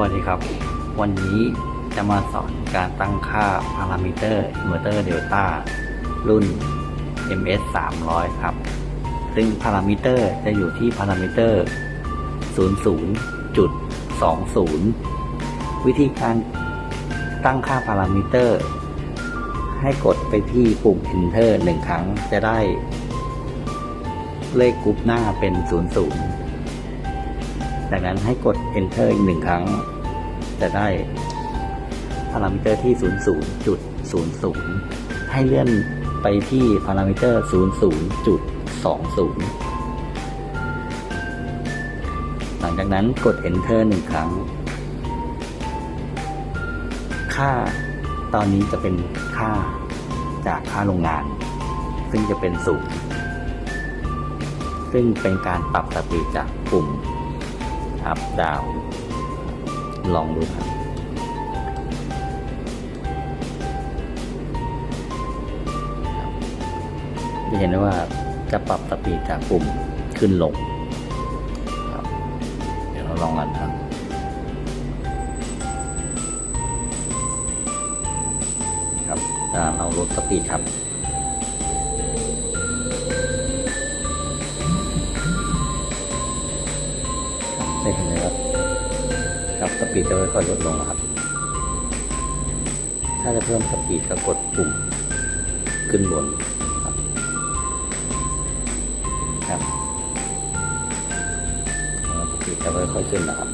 วัสดีครับ วันนี้จะมาสอนการตั้งค่าพารามิเตอร์อินเวอร์เตอร์เดลต้ารุ่น MS 300ครับ ซึ่งพารามิเตอร์จะอยู่ที่พารามิเตอร์ 00.20 วิธีการตั้งค่าพารามิเตอร์ ให้กดไปที่ปุ่ม Enter หนึ่งครั้งจะได้เลขกรุ๊ปหน้าเป็น 00 จากนั้นให้กด enter อีกหนึ่งครั้ง จะได้พารามิเตอร์ที่ 00.00 ให้เลื่อนไปที่พารามิเตอร์ 00.20 หลังจากนั้นกด enter หนึ่งครั้ง ค่าตอนนี้จะเป็นค่าจากค่าโรงงาน ซึ่งจะเป็นศูนย์ซึ่งเป็นการปรับสปีดจากปุ่ม อัพดาว ลองดูครับจะเห็นได้ว่าจะปรับสปีดจากปุ่มขึ้นลงครับเดี๋ยวเราลองกันครับครับอ่าเราลดสปีดครับ เห็นเลยครับครับสปีดจะค่อยๆลดลงนะครับ ถ้าจะเพิ่มสปีดก็กดปุ่มขึ้นบนครับครับสปีดจะค่อยๆขึ้นนะครับ